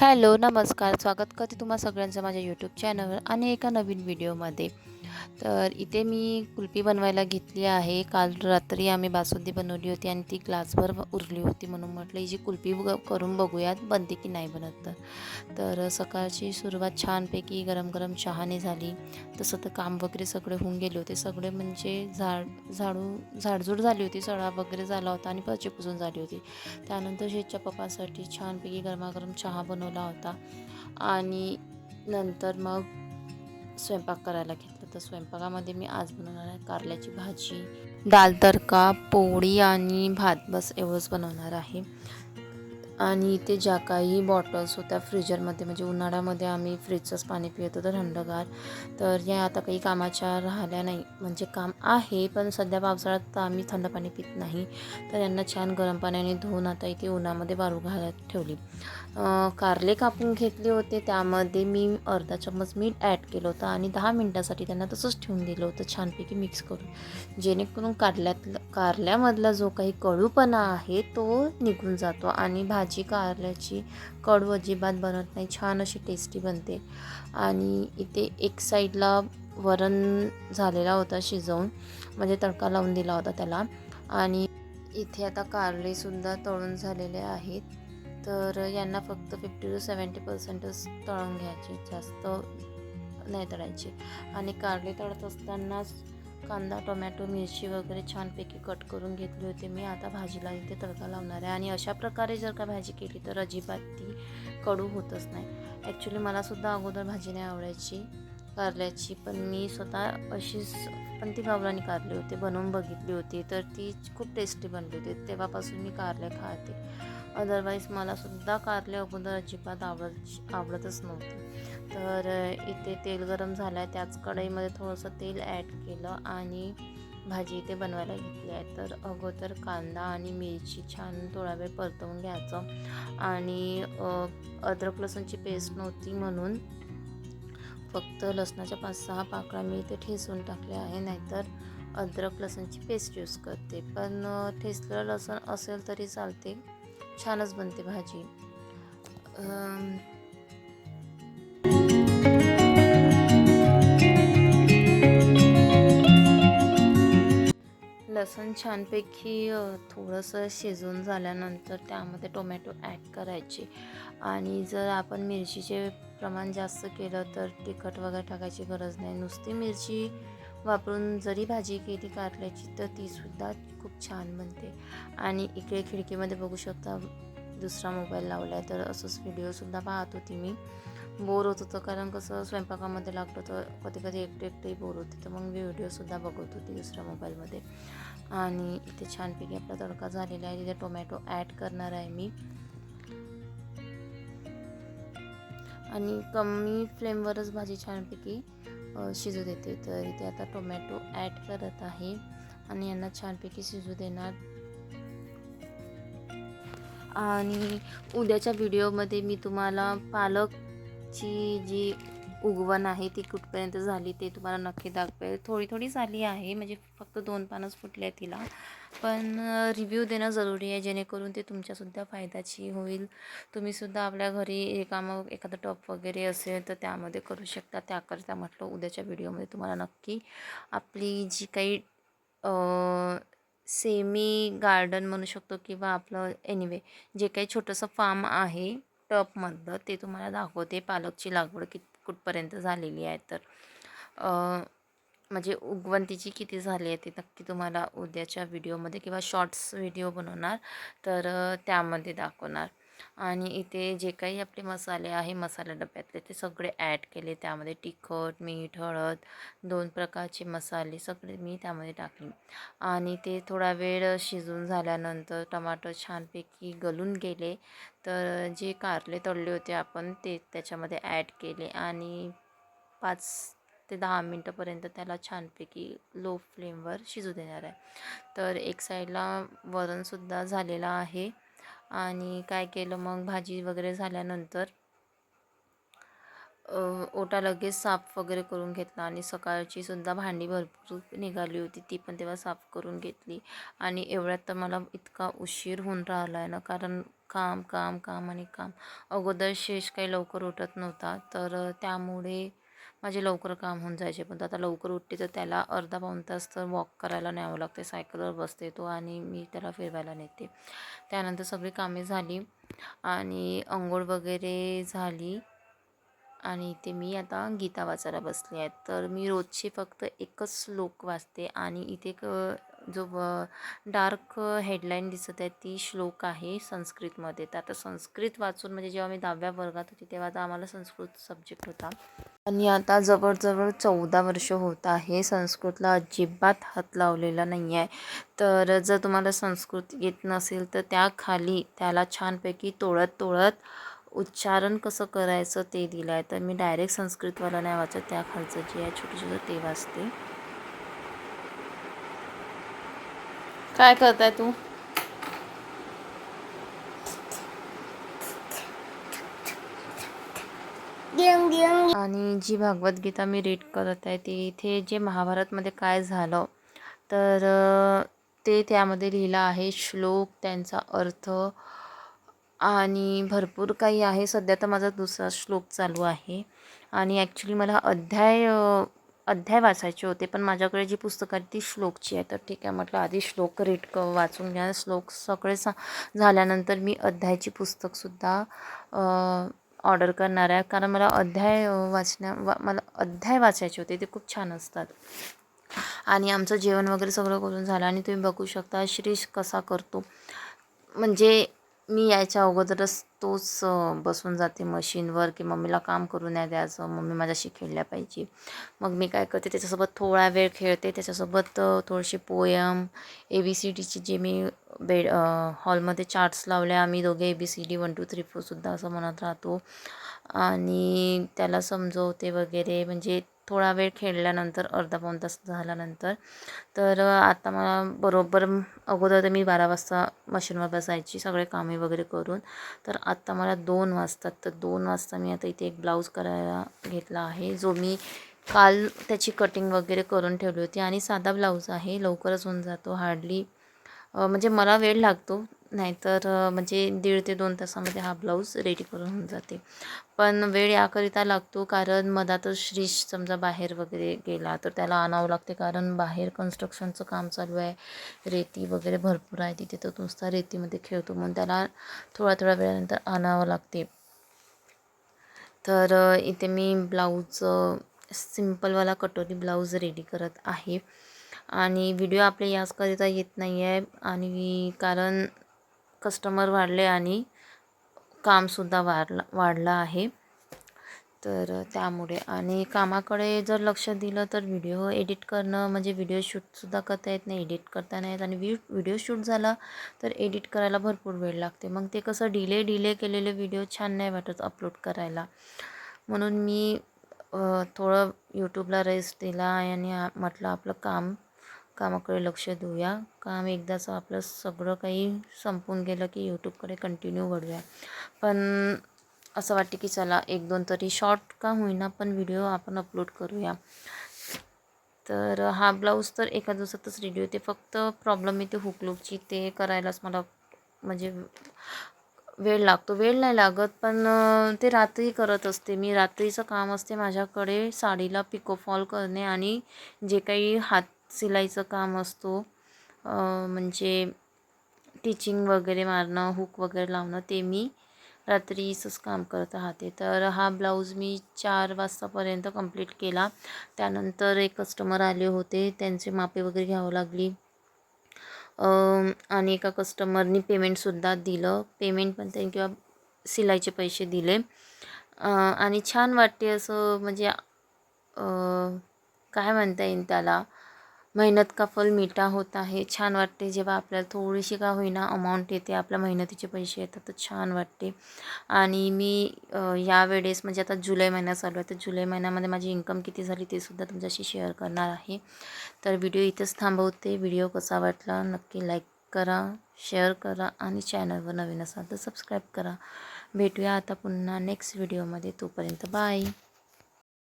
Hello नमस्कार. स्वागत करते तुम्हा सगळ्यांचं माझ्या यूट्यूब चॅनलवर आणि एका नवीन व्हिडिओमध्ये तर इथे मी कुल्फी बनवायला घेतली आहे. काल रात्री आम्ही बासुंदी बनवली होती आणि ती ग्लासभर उरली होती म्हणून म्हटलं ही जी कुल्फी ब- करून बघूयात बनते की नाही बनत तर. तर सकाळची सुरुवात छानपैकी गरम गरम चहाने झाली. तसं तर काम वगैरे सगळे होऊन गेले होते. सगळे म्हणजे झाड झाडू झाडझूड झाली होती. सडा वगैरे झाला होता आणि फरची पुसून झाली होती. त्यानंतर शेतच्या पप्पासाठी छानपैकी गरमागरम चहा बनवला होता. आणि नंतर मग स्वयंपाक करायला घेतलं. तर स्वयंपाकामध्ये मी आज बनवणार आहे कारल्याची भाजी दाल तडका पोळी आणि भात. बस एवढंच बनवणार आहे. आणि इथे ज्या काही बॉटल्स होत्या फ्रीजरमध्ये म्हणजे उन्हाळ्यामध्ये आम्ही फ्रीजचंच पाणी पित होतो थंडगार. तर या आता काही कामाच्या राहिल्या नाही. म्हणजे काम आहे पण सध्या पावसाळ्यात तर आम्ही थंड पाणी पित नाही. तर यांना छान गरम पाण्याने धुवून आता इथे उन्हामध्ये वाळू घालत ठेवली. कारले कापून घेतले होते. त्यामध्ये मी अर्धा चम्मच मीठ ॲड केलं होतं आणि दहा मिनटासाठी त्यांना तसंच ठेवून दिलं होतं छानपैकी मिक्स करून. जेणेकरून कारल्यातलं कारल्यामधला जो काही कडूपणा आहे तो निघून जातो आणि भाजी कारल्याची कडू अजिबात बनत नाही. छान अशी टेस्टी बनते. आणि इथे एक साईडला वरण झालेला होता शिजवून. म्हणजे तडका लावून दिला होता त्याला. आणि इथे आता कारलेसुद्धा तळून झालेले आहेत. तर यांना फक्त फिफ्टी टू सेवन्टी पर्सेंटच तळून घ्यायचे जास्त नाही तळायचे. आणि कारले तळत असतानाच कांदा टोमॅटो मिरची वगैरे छानपैकी कट करून घेतली होती. मी आता भाजीला इथे तडका लावणार आहे. आणि अशा प्रकारे जर का भाजी केली तर अजिबात ती कडू होतच नाही. ॲक्च्युली मलासुद्धा अगोदर भाजी नाही आवडायची. कारल्याची पण मी स्वतः अशीच पण ती गावरानी कारली होती बनवून बघितली होती तर ती खूप टेस्टी बनली होती. तेव्हापासून मी कारले खाते. अदरवाईज मलासुद्धा कारले अगोदर अजिबात आवडत आवडतच नव्हते. तर इथे तेल गरम झालं आहे त्याच कढईमध्ये थोडंसं तेल ॲड केलं आणि भाजी इथे बनवायला घेतली आहे. तर अगोदर कांदा आणि मिरची छान थोडा वेळ परतवून घ्यायचं. आणि अद्रक लसूणची पेस्ट नव्हती म्हणून फक्त लसणाच्या पाच सहा पाकळ्या मी इथे ठेसून टाकल्या आहे नाहीतर अद्रक लसणची पेस्ट यूज करते. पण ठेसलेलं लसूण लसण असेल तरी चालते. छानच बनते भाजी. लसूण छानपैकी थोडंसं शिजून झाल्यानंतर त्यामध्ये टोमॅटो ॲड करायचे. आणि जर आपण मिरचीचे प्रमाण जास्त केलं तर तिखट वगैरे टाकायची गरज नाही. नुसती मिरची वापरून जरी भाजी केली कारल्याची तर तीसुद्धा खूप छान बनते. आणि इकडे खिडकीमध्ये बघू शकता दुसरा मोबाईल लावला आहे तर असंच व्हिडिओसुद्धा पाहत होती मी. बोर होत होतं कारण कसं स्वयंपाकामध्ये लागलं तर कधी कधी एकटे एकटेही बोर होते तर मग मी व्हिडिओसुद्धा बघत होती दुसऱ्या मोबाईलमध्ये. आणि इथे छानपैकी आपला तडका झालेला आहे. तिथे टोमॅटो ॲड करणार आहे मी. आणि कमी फ्लेमवरच भाजी छानपैकी शिजू देते. तर इथे आता टोमॅटो ॲड करत आहे आणि यांना छानपैकी शिजू देणार. आणि उद्याच्या व्हिडिओमध्ये मी तुम्हाला पालकची जी उगवण आहे ती कुठपर्यंत झाली ते तुम्हाला नक्की दाखवेल. थोडी थोडी झाली आहे म्हणजे फक्त दोन पानच फुटले आहे तिला. पण रिव्ह्यू देणं जरुरी आहे जेणेकरून ते तुमच्यासुद्धा फायद्याची होईल. तुम्हीसुद्धा आपल्या घरी रिकामं एखादं टॉप वगैरे असेल तर त्यामध्ये करू शकता. त्याकरता म्हटलं उद्याच्या व्हिडिओमध्ये तुम्हाला नक्की आपली जी काही सेमी गार्डन म्हणू शकतो किंवा आपलं एनिवे जे काही छोटंसं फार्म आहे टबमधलं ते तुम्हाला दाखवते. पालकची लागवड कित कुठपर्यंत झालेली आहे तर म्हणजे उगवंतीची किती झाली आहे ते नक्की तुम्हाला उद्याच्या व्हिडिओमध्ये किंवा शॉर्ट्स व्हिडिओ बनवणार तर त्यामध्ये दाखवणार. आणि इथे जे काही आपले मसाले आहे मसाला डब्यातले ते सगळे ॲड केले. त्यामध्ये तिखट मीठ हळद दोन प्रकारचे मसाले सगळे मी त्यामध्ये टाकले. आणि ते थोडा वेळ शिजून झाल्यानंतर टमाटर छानपैकी गलून गेले. तर जे कारले तळले होते आपण ते त्याच्यामध्ये ॲड केले. आणि पाच ते दहा मिनटंपर्यंत त्याला छानपैकी लो फ्लेमवर शिजू देणार आहे. तर एक साईडला वरणसुद्धा झालेला आहे. आणि काय केलं मग? भाजी वगैरे झाल्यानंतर ओटा लगेच साफ वगैरे करून घेतला आणि सकाळची सुद्धा भांडी भरपूर निघाली होती. ती पण तेव्हा साफ करून घेतली. आणि एवढ्यात तर मला इतका उशीर होऊन राहिला आहे ना कारण काम काम काम आणि काम. अगोदर शेष काही लवकर उठत नव्हता. तर त्यामुळे माझे लवकर काम होऊन जायचे पण आता लवकर उठते तर त्याला अर्धा पाऊण तास तर वॉक करायला न्यावं लागते. सायकलवर बसते तो आणि मी त्याला फिरवायला नेते. त्यानंतर सगळी कामे झाली आणि अंघोळ वगैरे झाली आणि इथे मी आता गीता वाचायला बसली आहे. तर मी रोजचे फक्त एकच श्लोक वाचते आणि इथे क जो डार्क हेडलाईन दिसत आहे ती श्लोक आहे संस्कृतमध्ये. तर आता संस्कृत वाचून म्हणजे जेव्हा मी दहाव्या वर्गात होती तेव्हा आता आम्हाला संस्कृत सब्जेक्ट होता. आणि आता जवळजवळ चौदा वर्ष होत आहे. संस्कृतला अजिबात हात लावलेला नाही आहे तर जर तुम्हाला संस्कृत येत नसेल तर त्याखाली त्याला छानपैकी तोळत तोळत उच्चारण कसं करायचं ते दिलं आहे तर मी डायरेक्ट संस्कृतवाला नाही वाचत. त्या खालचं जे आहे छोटं छोटं ते वाचते. काय करताय तू? आणि जी भगवद्गीता मी रीड करत आहे ती इथे जे महाभारतमध्ये काय झालं तर ते त्यामध्ये लिहिलं आहे श्लोक त्यांचा अर्थ आणि भरपूर काही आहे. सध्या तर माझा दुसरा श्लोक चालू आहे. आणि ॲक्च्युली मला अध्याय अध्याय वाचायचे होते पण माझ्याकडे जी पुस्तकं आहेत ती श्लोकची आहे तर ठीक आहे म्हटलं आधी श्लोक रीड क वाचून घ्या. श्लोक सगळे सा झाल्यानंतर मी अध्यायची पुस्तकसुद्धा ऑर्डर करणार आहे. कारण मला अध्याय वाचण्या वा मला अध्याय वाचायचे होते. ते खूप छान असतात. आणि आमचं जेवण वगैरे सगळं करून झालं. आणि तुम्ही बघू शकता श्रीश कसा करतो. म्हणजे मी यायच्या अगोदरच तोच बसून जाते मशीनवर की मम्मीला काम करू नाही द्यायचं मम्मी माझ्याशी खेळल्या पाहिजे. मग मी काय करते त्याच्यासोबत थोडा वेळ खेळते त्याच्यासोबत थोडीशी पोयम ए बी सी डीची जे मी बेड हॉलमध्ये चार्ट्स लावले आम्ही दोघे A B C D one two three फोरसुद्धा असं म्हणत राहतो. आणि त्याला समजवते वगैरे म्हणजे थोडा वेळ खेळल्यानंतर अर्धा पाऊण तास झाल्यानंतर तर आता मला बरोबर अगोदर तर मी बारा वाजता मशीनवर बसायची सगळे कामे वगैरे करून तर आत्ता मला दोन वाजतात. तर दोन वाजता मी आता इथे एक ब्लाऊज करायला घेतला आहे जो मी काल त्याची कटिंग वगैरे करून ठेवली होती. आणि साधा ब्लाऊज आहे लवकरच होऊन जातो. हार्डली म्हणजे मला वेळ लागतो नाहीतर म्हणजे दीड ते दोन तासामध्ये हा ब्लाऊज रेडी करून होऊन जाते. पण वेळ याकरिता लागतो कारण मधातच श्रीश समजा बाहेर वगैरे गेला तर त्याला आणावं लागते कारण बाहेर कन्स्ट्रक्शनचं काम चालू आहे. रेती वगैरे भरपूर आहे तिथे तर नुसता रेतीमध्ये खेळतो म्हणून त्याला थोड्या थोड्या वेळानंतर आणावं लागते. तर इथे मी ब्लाऊज सिम्पलवाला कटोरी ब्लाऊज रेडी करत आहे. आणि व्हिडिओ आपले याचकरिता येत नाही आहे आणि कारण कस्टमर वाढले आणि कामसुद्धा वाढला वाढलं आहे. तर त्यामुळे आणि कामाकडे जर लक्ष दिलं तर व्हिडिओ एडिट करणं म्हणजे व्हिडिओ शूटसुद्धा करता येत नाही एडिट करता नाही येत. आणि व्हि व्हिडिओ शूट झाला तर एडिट करायला भरपूर वेळ लागते. मग ते कसं डिले डिले केलेले व्हिडिओ छान नाही वाटत अपलोड करायला. म्हणून मी थोडं यूट्यूबला रेस्ट दिला आणि म्हटलं आपलं काम कामाकडे लक्ष देऊया. काम एकदाचं आपलं सगळं काही संपून गेलं की यूट्यूबकडे कंटिन्यू वळूया. पण असं वाटते की चला एक दोन तरी शॉर्ट का होईना पण व्हिडिओ आपण अपलोड करूया. तर हा ब्लाऊज तर एका दिवसातच रेडी होते. फक्त प्रॉब्लेम येते हुकलूकची ते करायलाच मला म्हणजे वेळ लागतो. वेळ नाही लागत पण ते रात्री करत असते. मी रात्रीचं काम असते माझ्याकडे साडीला पिकोफॉल करणे आणि जे काही हात सिलाईचं काम असतो. म्हणजे टिचिंग वगैरे मारणं हुक वगैरे लावणं ते मी रात्रीचंच काम करत राहते. तर हा ब्लाऊज मी चार वाजतापर्यंत कंप्लीट केला. त्यानंतर एक कस्टमर आले होते. त्यांचे मापे वगैरे घ्यावं लागली. आणि एका कस्टमरनी पेमेंटसुद्धा दिलं. पेमेंट पण त्यांनी किंवा सिलाईचे पैसे दिले. आणि छान वाटते असं म्हणजे काय म्हणता येईल त्याला? मेहनत का फल मीठा होत आहे? छान वाटते. जेव्हा आपल्याला थोडीशी का होईना अमाऊंट येते आपल्या मेहनतीचे पैसे येतात तर छान वाटते. आणि मी यावेळेस म्हणजे आता जुलै महिना चालू आहे तर जुलै महिन्यामध्ये माझी इन्कम किती झाली ते सुद्धा तुमच्याशी शेअर करणार आहे. तर व्हिडिओ इथंच थांबवते. व्हिडिओ कसा वाटला नक्की लाईक करा शेअर करा आणि चॅनलवर नवीन असाल तर सबस्क्राईब करा. भेटूया आता पुन्हा नेक्स्ट व्हिडिओमध्ये तोपर्यंत बाय